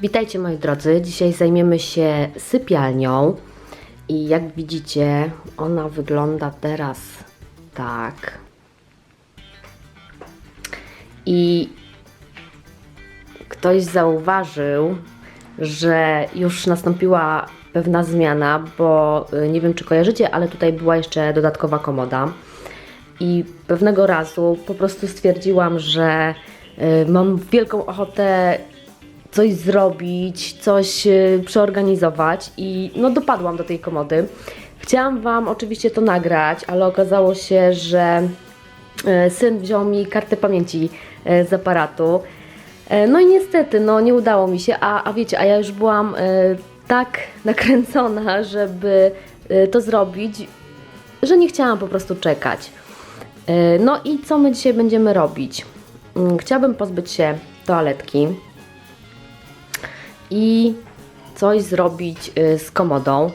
Witajcie moi drodzy. Dzisiaj zajmiemy się sypialnią i jak widzicie, ona wygląda teraz tak. I ktoś zauważył, że już nastąpiła pewna zmiana, bo y, nie wiem czy kojarzycie, ale tutaj była jeszcze dodatkowa komoda. I pewnego razu po prostu stwierdziłam, że y, mam wielką ochotę coś zrobić, coś y, przeorganizować i no dopadłam do tej komody. Chciałam Wam oczywiście to nagrać, ale okazało się, że y, syn wziął mi kartę pamięci y, z aparatu. E, No i niestety, no nie udało mi się, a, a wiecie, a ja już byłam e, tak nakręcona, żeby e, to zrobić, że nie chciałam po prostu czekać. E, No i co my dzisiaj będziemy robić? Mm, Chciałabym pozbyć się toaletki i coś zrobić y, z komodą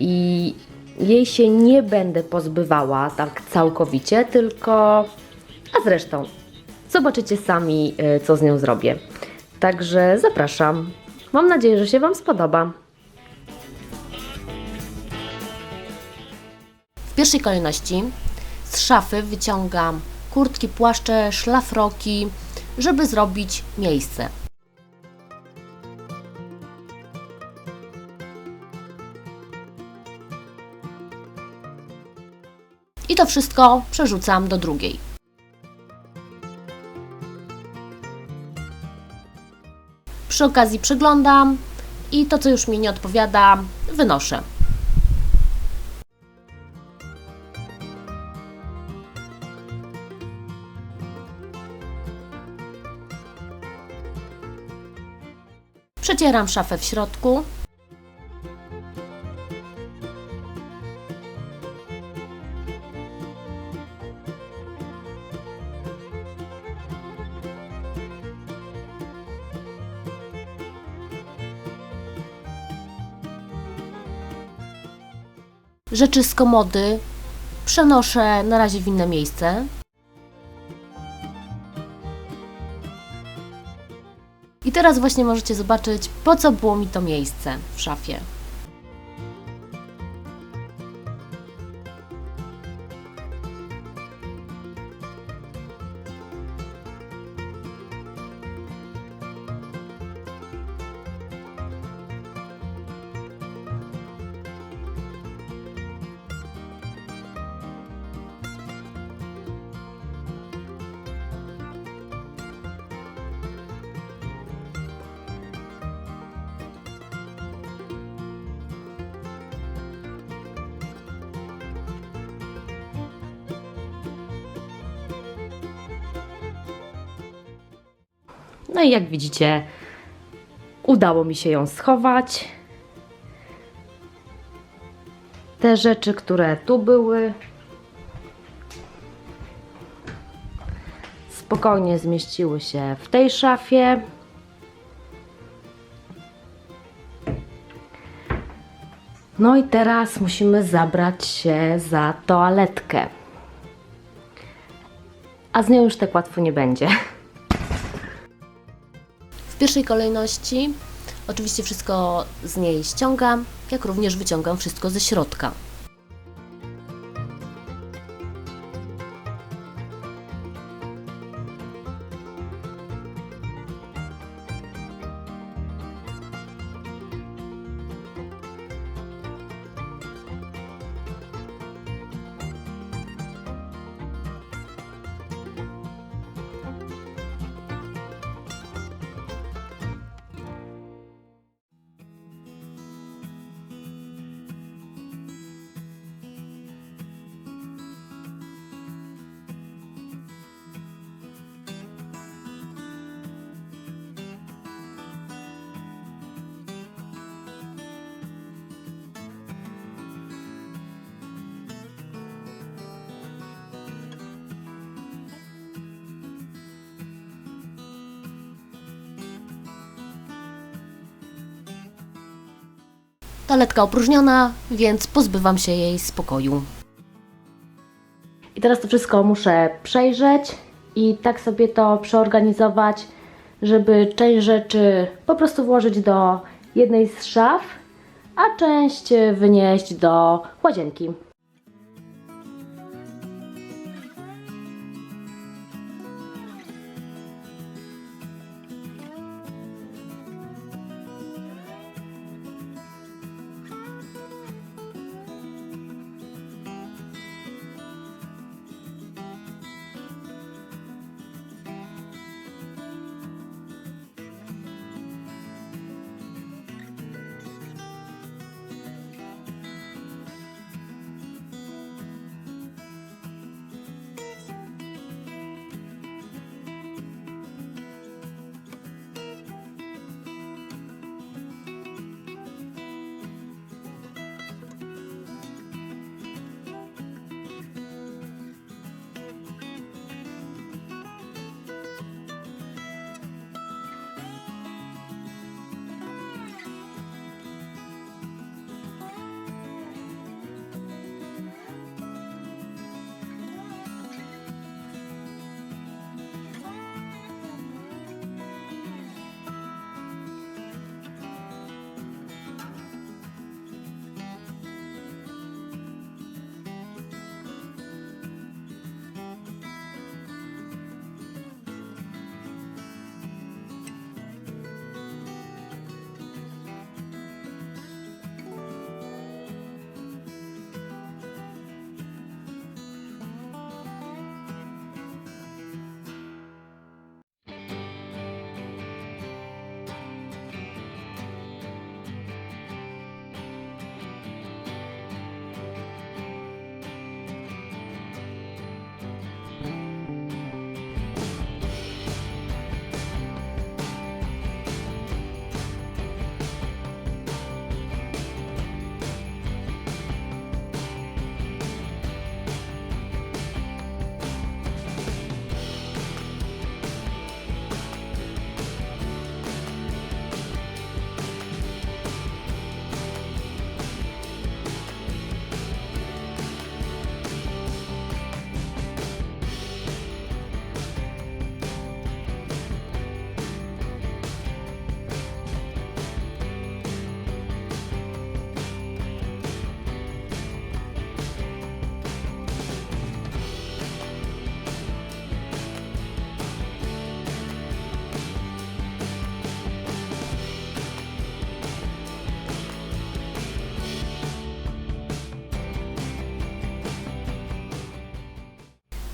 i jej się nie będę pozbywała tak całkowicie, tylko a zresztą zobaczycie sami y, co z nią zrobię. Także zapraszam. Mam nadzieję, że się Wam spodoba. W pierwszej kolejności z szafy wyciągam kurtki, płaszcze, szlafroki, żeby zrobić miejsce. To wszystko przerzucam do drugiej. Przy okazji przeglądam i to, co już mi nie odpowiada, wynoszę. Przecieram szafę w środku. Rzeczy z komody przenoszę na razie w inne miejsce. I teraz właśnie możecie zobaczyć, po co było mi to miejsce w szafie. No i jak widzicie, udało mi się ją schować. Te rzeczy, które tu były, spokojnie zmieściły się w tej szafie. No i teraz musimy zabrać się za toaletkę. A z nią już tak łatwo nie będzie. W pierwszej kolejności oczywiście wszystko z niej ściągam, jak również wyciągam wszystko ze środka. Toaletka opróżniona, więc pozbywam się jej spokoju. I teraz to wszystko muszę przejrzeć i tak sobie to przeorganizować, żeby część rzeczy po prostu włożyć do jednej z szaf, a część wynieść do łazienki.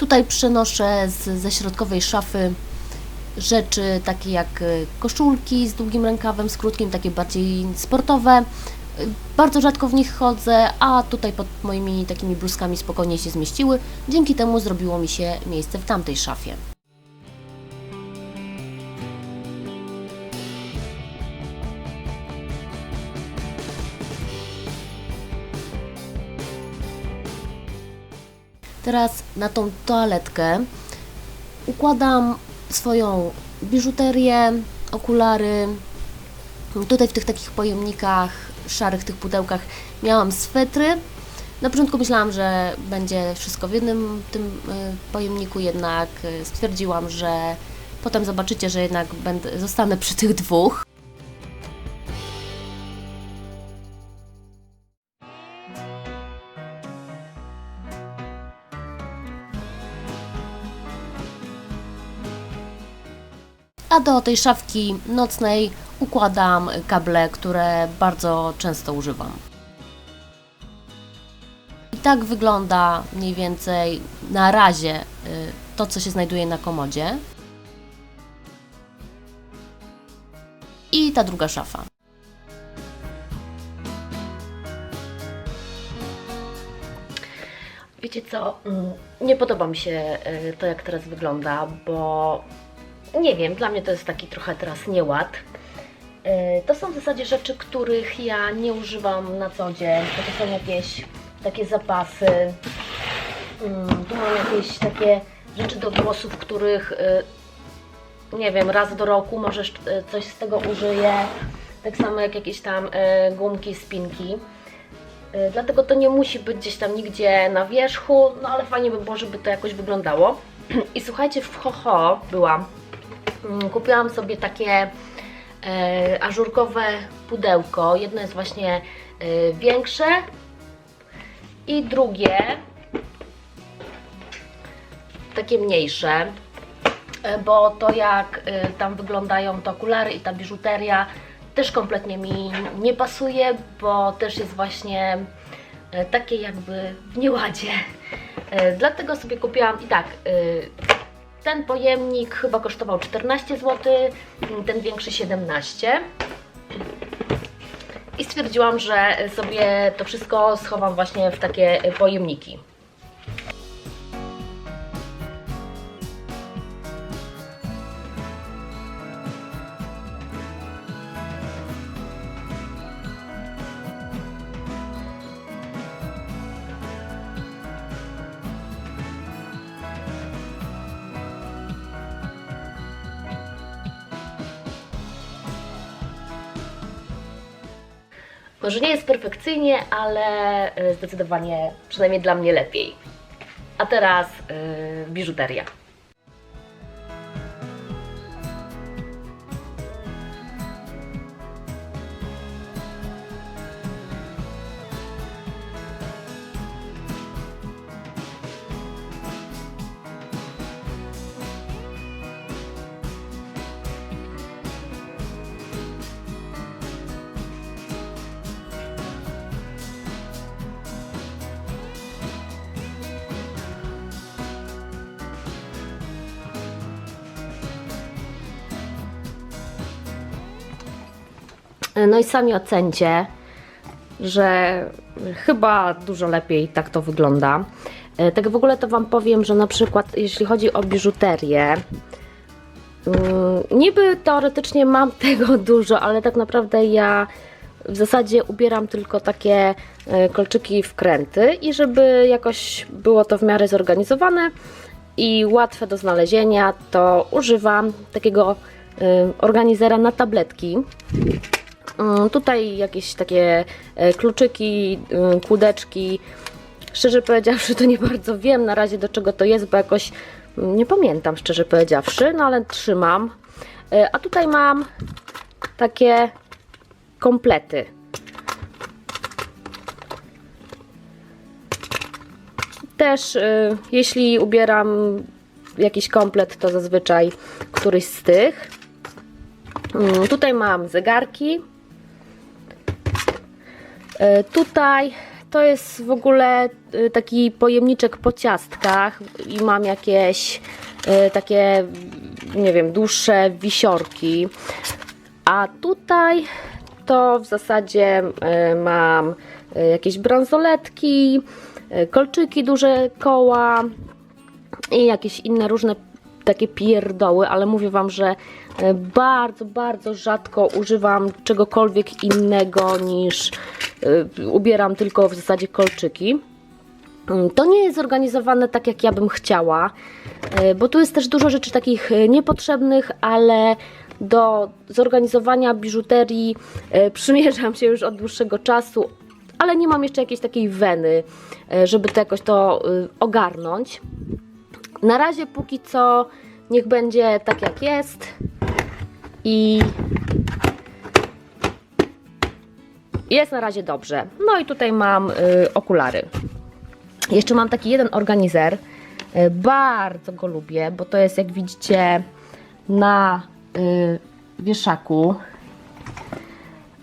Tutaj przenoszę z, ze środkowej szafy rzeczy takie jak y, koszulki z długim rękawem, z krótkim, takie bardziej sportowe. Y, Bardzo rzadko w nich chodzę, a tutaj pod moimi takimi bluzkami spokojnie się zmieściły. Dzięki temu zrobiło mi się miejsce w tamtej szafie. Teraz na tą toaletkę układam swoją biżuterię, okulary. Tutaj w tych takich pojemnikach, szarych tych pudełkach miałam swetry. Na początku myślałam, że będzie wszystko w jednym tym y, pojemniku, jednak y, stwierdziłam, że potem zobaczycie, że jednak będę, zostanę przy tych dwóch. A do tej szafki nocnej układam kable, które bardzo często używam. I tak wygląda mniej więcej na razie y, to, co się znajduje na komodzie. I ta druga szafa. Wiecie co? Mm, Nie podoba mi się y, to, jak teraz wygląda, bo nie wiem, dla mnie to jest taki trochę teraz nieład. Y, To są w zasadzie rzeczy, których ja nie używam na co dzień. To są jakieś takie zapasy. Mm, Tu mam jakieś takie rzeczy do włosów, których y, nie wiem, raz do roku może y, coś z tego użyję. Tak samo jak jakieś tam gumki, spinki. Dlatego to nie musi być gdzieś tam nigdzie na wierzchu, no ale fajnie by było, żeby to jakoś wyglądało. I słuchajcie, w Hoho byłam mm, kupiłam sobie takie e, ażurkowe pudełko. Jedno jest właśnie e, większe i drugie takie mniejsze, e, bo to jak tam wyglądają te okulary i ta biżuteria też kompletnie mi nie pasuje, bo też jest właśnie takie jakby w nieładzie. Dlatego sobie kupiłam i tak, ten pojemnik chyba kosztował 14 zł, ten większy 17. I stwierdziłam, że sobie to wszystko schowam właśnie w takie pojemniki. Może nie jest perfekcyjnie, ale e, zdecydowanie, przynajmniej dla mnie lepiej. A teraz yy, biżuteria. No i sami ocencie, że chyba dużo lepiej tak to wygląda. Tak w ogóle to Wam powiem, że na przykład jeśli chodzi o biżuterię, mm, niby teoretycznie mam tego dużo, ale tak naprawdę ja w zasadzie ubieram tylko takie e, kolczyki wkręty i żeby jakoś było to w miarę zorganizowane i łatwe do znalezienia, to używam takiego e, organizera na tabletki. Mm, Tutaj jakieś takie e, kluczyki, y, kłódeczki. Szczerze powiedziawszy, to nie bardzo wiem na razie do czego to jest, bo jakoś mm, nie pamiętam, szczerze powiedziawszy, no ale trzymam. E, A tutaj mam takie komplety. Też jeśli ubieram jakiś komplet, to zazwyczaj któryś z tych. Mm, Tutaj mam zegarki. E, Tutaj to jest w ogóle e, taki pojemniczek po ciastkach i mam jakieś e, takie, nie wiem, dłuższe wisiorki. A tutaj to w zasadzie mam jakieś bransoletki, kolczyki, duże koła, i jakieś inne różne takie pierdoły, ale mówię Wam, że bardzo, bardzo rzadko używam czegokolwiek innego niż e, ubieram tylko w zasadzie kolczyki. Mm, To nie jest zorganizowane tak, jak ja bym chciała, e, bo tu jest też dużo rzeczy takich e, niepotrzebnych, ale do zorganizowania biżuterii e, przymierzam się już od dłuższego czasu, ale nie mam jeszcze jakiejś takiej weny, e, żeby to jakoś to e, ogarnąć. Na razie póki co niech będzie tak jak jest i jest na razie dobrze. No i tutaj mam y, okulary. Jeszcze mam taki jeden organizer. Y, bardzo go lubię, bo to jest jak widzicie na y, wieszaku.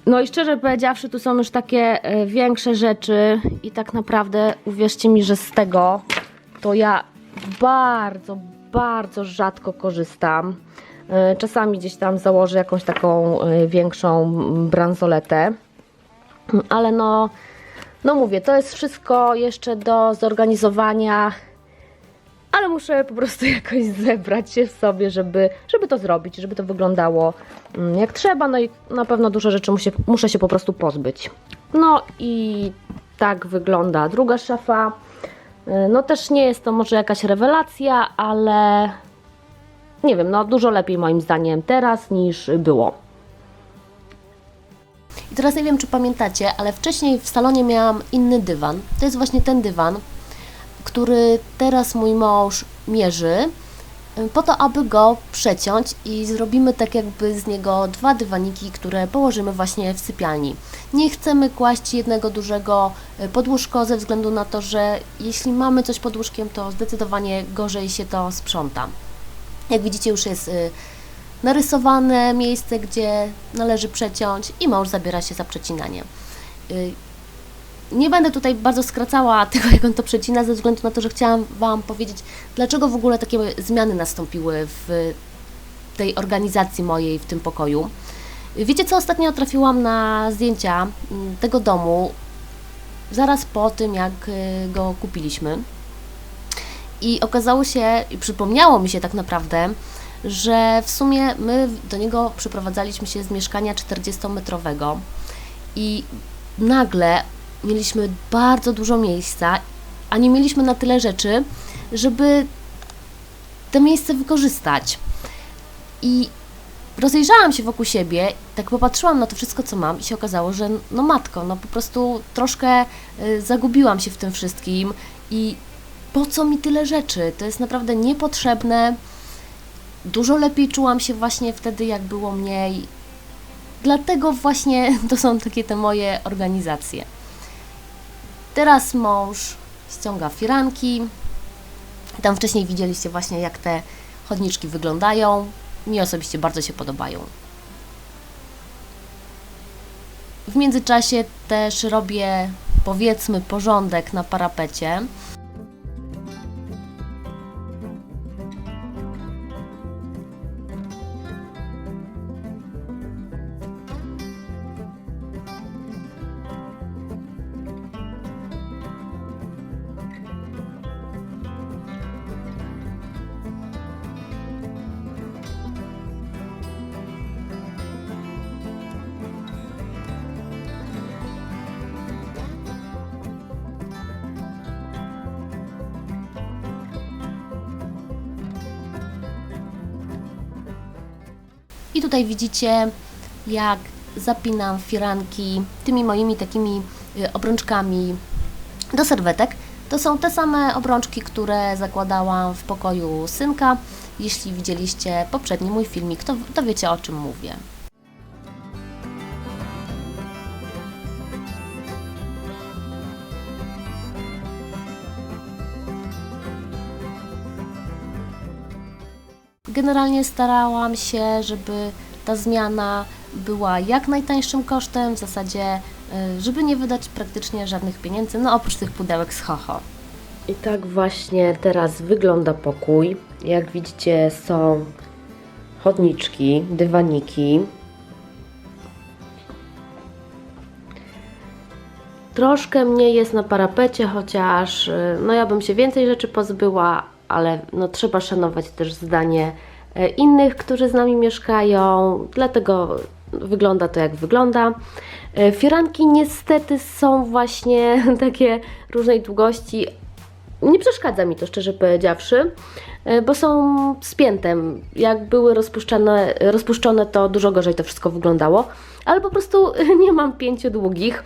No i szczerze powiedziawszy, tu są już takie y, większe rzeczy i tak naprawdę uwierzcie mi, że z tego to ja bardzo, bardzo rzadko korzystam. Y, Czasami gdzieś tam założę jakąś taką y, większą bransoletę. Ale no, no mówię, to jest wszystko jeszcze do zorganizowania, ale muszę po prostu jakoś zebrać się w sobie, żeby, żeby to zrobić, żeby to wyglądało mm, jak trzeba. No i na pewno dużo rzeczy muszę, muszę się po prostu pozbyć. No i tak wygląda druga szafa. Y, No też nie jest to może jakaś rewelacja, ale nie wiem, no dużo lepiej moim zdaniem teraz niż było. I teraz nie wiem, czy pamiętacie, ale wcześniej w salonie miałam inny dywan. To jest właśnie ten dywan, który teraz mój mąż mierzy y, po to, aby go przeciąć i zrobimy tak jakby z niego dwa dywaniki, które położymy właśnie w sypialni. Nie chcemy kłaść jednego dużego y, pod łóżko ze względu na to, że jeśli mamy coś pod łóżkiem, to zdecydowanie gorzej się to sprząta. Jak widzicie już jest y, narysowane miejsce, gdzie należy przeciąć i mąż zabiera się za przecinanie. Y, Nie będę tutaj bardzo skracała tego, jak on to przecina, ze względu na to, że chciałam Wam powiedzieć, dlaczego w ogóle takie zmiany nastąpiły w tej organizacji mojej w tym pokoju. Wiecie co, ostatnio trafiłam na zdjęcia mm, tego domu zaraz po tym, jak y, go kupiliśmy. I okazało się, i przypomniało mi się tak naprawdę, że w sumie my do niego przyprowadzaliśmy się z mieszkania 40-metrowego i nagle mieliśmy bardzo dużo miejsca, a nie mieliśmy na tyle rzeczy, żeby to miejsce wykorzystać. I rozejrzałam się wokół siebie, tak popatrzyłam na to wszystko, co mam i się okazało, że no matko, no po prostu troszkę y, zagubiłam się w tym wszystkim i po co mi tyle rzeczy? To jest naprawdę niepotrzebne. Dużo lepiej czułam się właśnie wtedy, jak było mniej. Dlatego właśnie to są takie te moje organizacje. Teraz mąż ściąga firanki. Tam wcześniej widzieliście właśnie, jak te chodniczki wyglądają. Mi osobiście bardzo się podobają. W międzyczasie też robię, powiedzmy, porządek na parapecie. I tutaj widzicie, jak zapinam firanki tymi moimi takimi y, obrączkami do serwetek. To są te same obrączki, które zakładałam w pokoju synka. Jeśli widzieliście poprzedni mój filmik, to, to wiecie o czym mówię. Generalnie starałam się, żeby ta zmiana była jak najtańszym kosztem, w zasadzie, y, żeby nie wydać praktycznie żadnych pieniędzy, no oprócz tych pudełek z HoHo. I tak właśnie teraz wygląda pokój. Jak widzicie, są chodniczki, dywaniki. Troszkę mniej jest na parapecie, chociaż y, no ja bym się więcej rzeczy pozbyła, ale no trzeba szanować też zdanie e, innych, którzy z nami mieszkają, dlatego wygląda to jak wygląda. E, Firanki niestety są właśnie takie różnej długości, nie przeszkadza mi to, szczerze powiedziawszy, e, bo są spięte. Jak były rozpuszczone, rozpuszczone, to dużo gorzej to wszystko wyglądało, ale po prostu nie mam pięciu długich.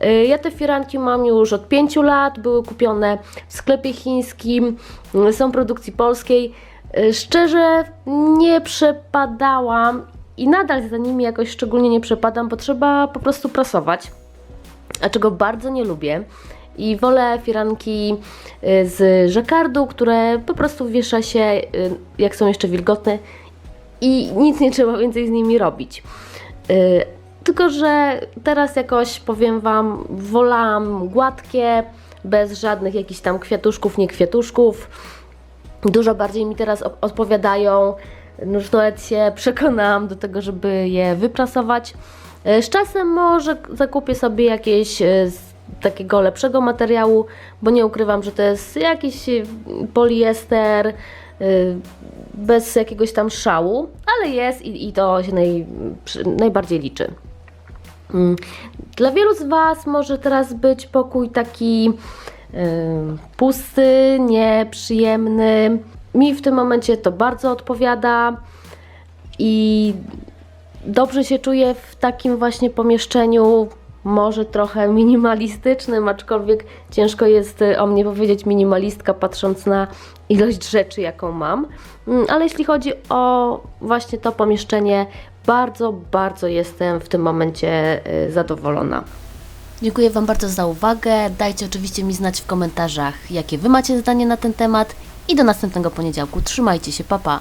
E, Ja te firanki mam już od pięciu lat, były kupione w sklepie chińskim, m, są produkcji polskiej. E, Szczerze nie przepadałam i nadal za nimi jakoś szczególnie nie przepadam, bo trzeba po prostu prasować a czego bardzo nie lubię. I wolę firanki y, z żakardu, które po prostu wiesza się, y, jak są jeszcze wilgotne i nic nie trzeba więcej z nimi robić. Tylko, że teraz jakoś powiem Wam, wolałam gładkie, bez żadnych jakichś tam kwiatuszków, nie kwiatuszków. Dużo bardziej mi teraz odpowiadają. No Już nawet się przekonałam do tego, żeby je wyprasować. E, Z czasem może zakupię sobie jakieś e, takiego lepszego materiału, bo nie ukrywam, że to jest jakiś e, poliester bez jakiegoś tam szału, ale jest i, i to się naj, najbardziej liczy. Mm. Dla wielu z Was może teraz być pokój taki pusty, nieprzyjemny. Mi w tym momencie to bardzo odpowiada i dobrze się czuję w takim właśnie pomieszczeniu. może trochę minimalistycznym, aczkolwiek ciężko jest y, o mnie powiedzieć minimalistka, patrząc na ilość rzeczy, jaką mam. Mm, Ale jeśli chodzi o właśnie to pomieszczenie, bardzo, bardzo jestem w tym momencie y, zadowolona. Dziękuję Wam bardzo za uwagę. Dajcie oczywiście mi znać w komentarzach, jakie Wy macie zdanie na ten temat. I do następnego poniedziałku. Trzymajcie się, papa. Pa.